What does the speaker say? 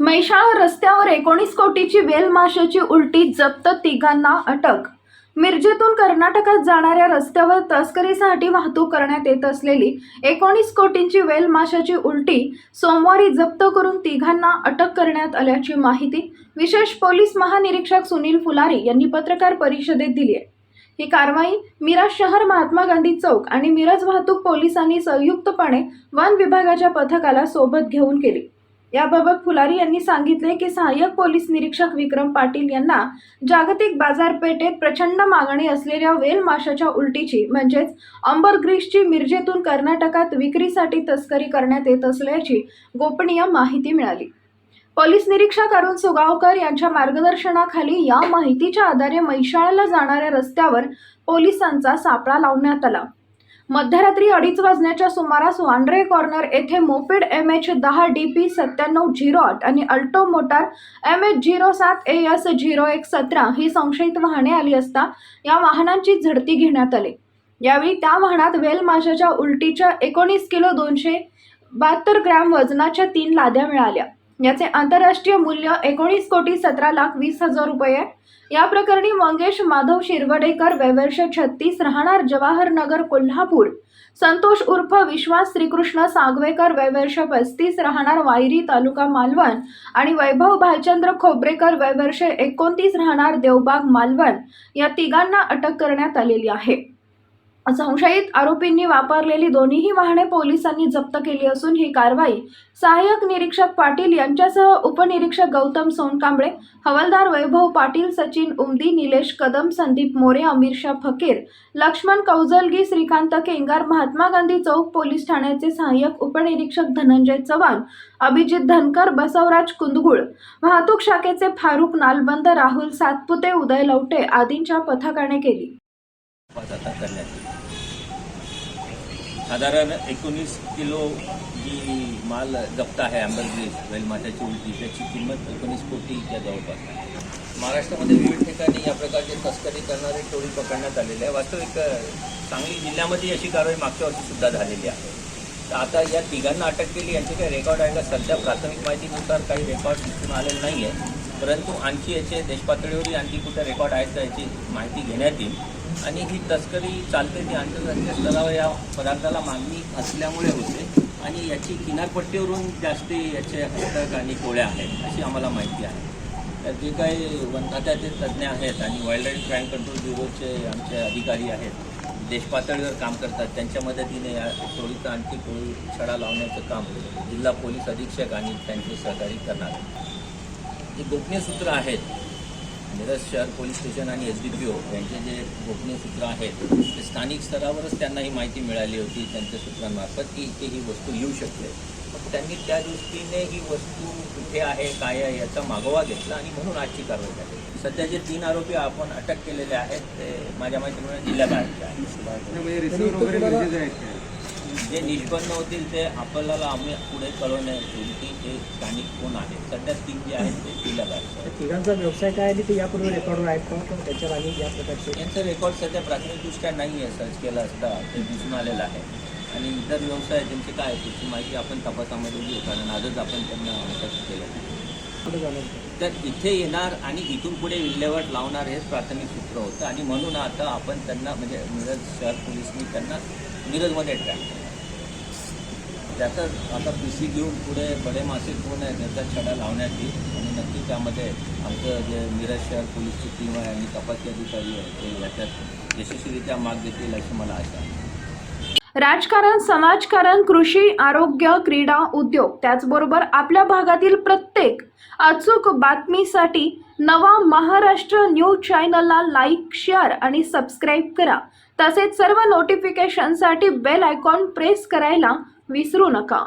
मैशाळ रस्त्यावर एकोणीस कोटीची वेल माशाची उलटी जप्त तिघांना अटक. मिरजेतून कर्नाटकात जाणाऱ्या रस्त्यावर तस्करीसाठी वाहतूक करण्यात येत असलेली एकोणीस कोटींची वेल माशाची उलटी सोमवारी जप्त करून तिघांना अटक करण्यात आल्याची माहिती विशेष पोलीस महानिरीक्षक सुनील फुलारी यांनी पत्रकार परिषदेत दिली आहे. ही कारवाई मिराज शहर महात्मा गांधी चौक आणि मिरज वाहतूक पोलिसांनी संयुक्तपणे वन विभागाच्या पथकाला सोबत घेऊन केली. याबाबत फुलारी यांनी सांगितले की सहाय्यक पोलीस निरीक्षक विक्रम पाटील यांना जागतिक बाजारपेठेत प्रचंड मागणी असलेल्या वेल माशाच्या उलटीची म्हणजेच अंबरग्रीसची मिरजेतून कर्नाटकात विक्रीसाठी तस्करी करण्यात येत असल्याची गोपनीय माहिती मिळाली. पोलीस निरीक्षक अरुण सुगावकर यांच्या मार्गदर्शनाखाली या माहितीच्या आधारे मैशाळ्याला जाणाऱ्या रस्त्यावर पोलिसांचा सापळा लावण्यात आला. मध्यरात्री अडीच वाजण्याच्या सुमारास वांड्रे कॉर्नर येथे मोपेड एम एच दहा डी पी सत्त्याण्णव झिरो आठ आणि अल्टो मोटार एम एच झिरो सात ए एस झिरो एक सतरा ही संशयित वाहने आली असता या वाहनांची झडती घेण्यात आली. यावेळी त्या वाहनात वेल माशाच्या उलटीच्या एकोणीस किलो दोनशे बहात्तर ग्रॅम वजनाच्या तीन लाद्या मिळाल्या. याचे आंतरराष्ट्रीय मूल्य एकोणीस कोटी सतरा लाख वीस हजार रुपये. या प्रकरणी मंगेश माधव शिरवडेकर वैवर्ष छत्तीस राहणार जवाहर नगर कोल्हापूर. संतोष उर्फ विश्वास श्रीकृष्ण सागवेकर वैवर्ष पस्तीस राहणार वायरी तालुका मालवण. आणि वैभव भालचंद्र खोबरेकर वैवर्ष एकोणतीस राहणार देवबाग मालवण. या तिघांना अटक करण्यात आलेली आहे. संशयित आरोपींनी वापरलेली दोन्हीही वाहने पोलिसांनी जप्त केली असून ही कारवाई सहाय्यक निरीक्षक पाटील यांच्यासह उपनिरीक्षक गौतम सोनकांबळे हवालदार वैभव पाटील सचिन उमदी निलेश कदम संदीप मोरे अमीरशा फकीर लक्ष्मण कौजलगी श्रीकांत केंगार महात्मा गांधी चौक पोलीस ठाण्याचे सहाय्यक उपनिरीक्षक धनंजय चव्हाण अभिजित धनकर बसवराज कुंदगुळ वाहतूक शाखेचे फारुख नालबंद राहुल सातपुते उदय लवटे आदींच्या पथकाने केली तपास आता करण्यात येईल साधारण एकोणीस किलो जी माल जप्त आहे आंबरग्रीस वेलमाशाची उलटी त्याची किंमत एकोणीस कोटीच्या जवळपास आहे. महाराष्ट्रामध्ये विविध ठिकाणी या प्रकारचे तस्करी करणारे टोळी पकडण्यात आलेले आहे. वास्तविक सांगली जिल्ह्यामध्ये अशी कारवाई मागच्या वर्षीसुद्धा झालेली आहे. तर आता या तिघांना अटक केली यांचे काही रेकॉर्ड आहे का? सध्या प्राथमिक माहितीनुसार काही रेकॉर्ड दिसून आलेले नाही आहे परंतु आणखी याचे देशपातळीवरही आणखी कुठे रेकॉर्ड आहेत का याची माहिती घेण्यात येईल. आणि ही तस्करी चालते ती आंतरराष्ट्रीय स्तरावर या पदार्थाला मागणी असल्यामुळे होते. आणि याची किनारपट्टीवरून जास्त याचे हस्तक आणि कोळ्या आहेत अशी आम्हाला माहिती आहे. तर जे काही वन खात्याचे तज्ज्ञ आहेत आणि वाईल्ड लाईफ क्राईम कंट्रोल ब्युरोचे आमचे अधिकारी आहेत देशपातळीवर काम करतात. त्यांच्या मदतीने या टोळीचं आणखी टोळी छडा लावण्याचं काम जिल्हा पोलीस अधीक्षक आणि त्यांचे सहकारी करणार जे गोपनीय सूत्र आहेत. मिरज शहर पोलीस स्टेशन आणि एस डी पी ओ यांचे जे गोपनीय सूत्र आहेत ते स्थानिक स्तरावरच त्यांना ही माहिती मिळाली होती त्यांच्या सूत्रांमार्फत की इथे ही वस्तू येऊ शकते. मग त्यांनी त्या दृष्टीने ही वस्तू कुठे आहे काय आहे याचा मागोवा घेतला आणि म्हणून आजची कारवाई झाली. सध्या जे तीन आरोपी आपण अटक केलेले आहेत ते माझ्या माहितीप्रमाणे जिल्ह्याबाहेरचे आहेत. जे निष्पन्न होतील ते आपल्याला आम्ही पुढे कळवण्यात येईल की ते स्थानिक कोण आहेत सध्या तीन जे आहेत ते आहेत त्या तिघांचा व्यवसाय काय आहे? ते यापूर्वी रेकॉर्डवर आहेत का? त्याच्यावर आणि या प्रकारचे यांचं रेकॉर्ड सध्या प्राथमिकदृष्ट्या नाही आहे सर्च केलं असता ते दिसून आलेलं आहे. आणि इतर व्यवसाय त्यांचे काय आहे त्याची माहिती आपण तपासामध्ये घेऊ कारण आजच आपण त्यांना अटक केलं? तर इथे येणार आणि इथून पुढे विल्हेवाट लावणार हेच प्राथमिक सूत्र होतं. आणि म्हणून आता आपण त्यांना म्हणजे मिरज शहर पोलिसनी त्यांना मिरजमध्ये ट्रॅक केलं. त्याचा आता पी सी घेऊन पुढे बडे मासे कोण आहे त्याचा छडा लावण्यात येईल आणि नक्की त्यामध्ये आमचं जे मिरज शहर पोलीसची टीम आहे आणि तपासी अधिकारी आहे ते याच्यात यशस्वीरित्या माग देतील अशी मला आशा आहे. राजकारण समाजकारण कृषी आरोग्य क्रीडा उद्योग त्याचबरोबर आपल्या भागातील प्रत्येक अचूक बातमीसाठी नवा महाराष्ट्र न्यूज चॅनलला लाईक शेअर आणि सबस्क्राईब करा. तसेच सर्व नोटिफिकेशनसाठी बेल आयकॉन प्रेस करायला विसरू नका